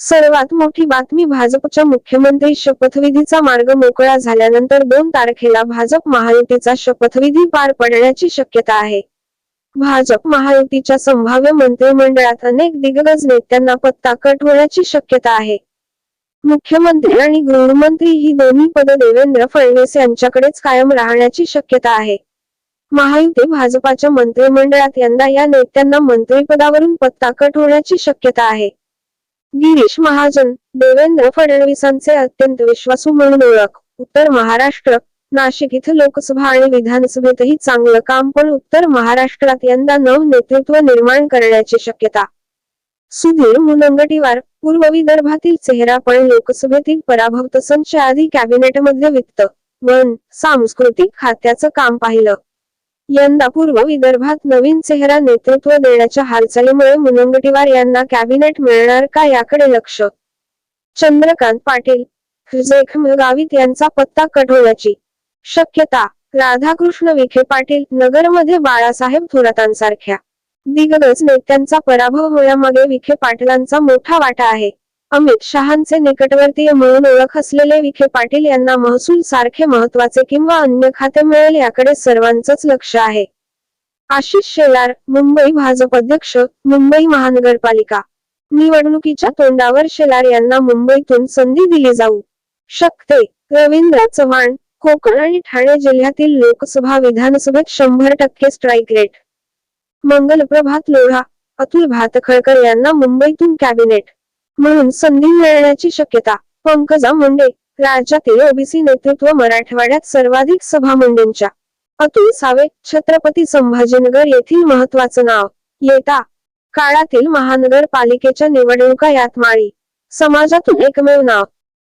सर्वात मोठी बातमी भाजपच्या मुख्यमंत्री शपथविधीचा मार्ग मोकळा झाल्यानंतर दोन तारखेला भाजप महायुतीचा शपथविधी पार पडण्याची शक्यता आहे. भाजप महायुतीच्या संभाव्य मंत्रिमंडळात अनेक दिग्गज नेत्यांना पत्ता कट होण्याची शक्यता आहे. मुख्यमंत्री आणि गृहमंत्री ही दोन्ही पद देवेंद्र फडणवीस यांच्याकडेच कायम राहण्याची शक्यता आहे. महायुती भाजपाच्या मंत्रिमंडळात यंदा या नेत्यांना मंत्रिपदावरून पत्ता कट होण्याची शक्यता आहे. गिरीश महाजन देवेंद्र फडणवीसांचे अत्यंत विश्वासू म्हणून ओळख. उत्तर महाराष्ट्र नाशिक इथं लोकसभा आणि विधानसभेतही चांगलं काम पण उत्तर महाराष्ट्रात यंदा नव नेतृत्व निर्माण करण्याची शक्यता. सुधीर मुनंगटीवार पूर्व विदर्भातील चेहरा पण लोकसभेतील पराभव तसंच आधी कॅबिनेटमध्ये वित्त वन सांस्कृतिक खात्याचं काम पाहिलं. यंदा पूर्व विदर्भात नवीन चेहरा नेतृत्व देण्याच्या हालचालीमुळे मुनंगटीवार यांना कॅबिनेट मिळणार का याकडे लक्ष? चंद्रकांत पाटील जखम गावित यांचा पत्ता कट होण्याची शक्यता राधाकृष्ण विखे पाटील नगरमध्ये बाळासाहेब थोरातांसारख्या दिग्गज नेत्यांचा पराभव होण्यामागे विखे पाटलांचा मोठा वाटा आहे. अमित शहांचे निकटवर्तीय म्हणून ओळख असलेले विखे पाटील यांना महसूल सारखे महत्त्वाचे किंवा अन्य खाते मिळेल याकडे सर्वांचंच लक्ष आहे. आशिष शेलार मुंबई भाजप अध्यक्ष मुंबई महानगरपालिका. निवडणुकीच्या तोंडावर शेलार यांना मुंबईतून संधी दिली जाऊ शकते. रवींद्र चव्हाण कोकण आणि ठाणे जिल्ह्यातील लोकसभा विधानसभेत शंभर टक्के स्ट्राईक रेट. मंगलप्रभात लोढा अतुल भातखळकर यांना मुंबईतून कॅबिनेट. म्हणून संधी मिळण्याची शक्यता. पंकजा मुंडे राज्यातील ओबीसी नेतृत्व मराठवाड्यात सर्वाधिक सभा मुंडेंच्या. अतुल सावे छत्रपती संभाजीनगर येथील महत्वाचं नाव. येता काळातील महानगरपालिकेच्या निवडणुका यात माळी समाजातून एकमेव नाव.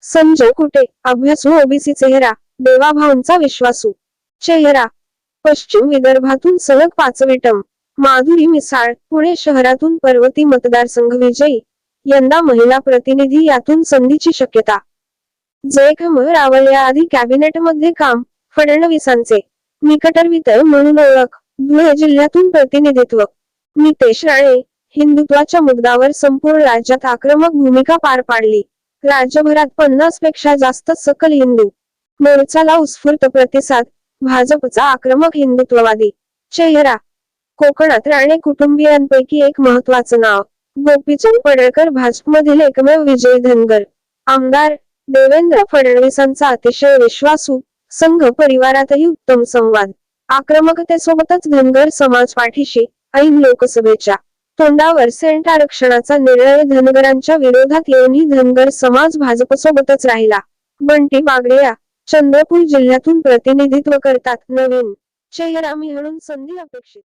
संजय कुटे अभ्यासू ओबीसी चेहरा देवाभाऊंचा विश्वासू. चेहरा पश्चिम विदर्भातून सलग पाचवीटम माधुरी मिसाळ पुणे शहरातून पर्वती मतदारसंघ विजयी. यंदा महिला प्रतिनिधी यातून संधीची शक्यता. जयखम रावल या आधी कॅबिनेटमध्ये काम फडणवीसांचे. निकटर्वितर म्हणून ओळख धुळे जिल्ह्यातून प्रतिनिधित्व. नितेश राणे हिंदुत्वाच्या मुद्द्यावर संपूर्ण राज्यात आक्रमक भूमिका पार पाडली. राज्यभरात पन्नासपेक्षा जास्त सकल हिंदू. मोर्चाला उत्स्फूर्त प्रतिसाद भाजपचा आक्रमक हिंदुत्ववादी. चेहरा कोकणात राणे कुटुंबियांपैकी एक महत्वाचं नाव. गोपीचंद पडळकर भाजपमधील एकमेव विजय धनगर. आमदार देवेंद्र फडणवीसांचा अतिशय विश्वासू संघ परिवारातही उत्तम संवाद. आक्रमकतेसोबतच धनगर समाज पाठीशी ऐन लोकसभेच्या तोंडावर सेंट आरक्षणाचा निर्णय धनगरांच्या विरोधात येऊनही धनगर समाज भाजपसोबतच राहिला. बंटी बागडिया चंद्रपूर जिल्ह्यातून प्रतिनिधित्व करतात नवीन. चेहरा म्हणून संधी अपेक्षित.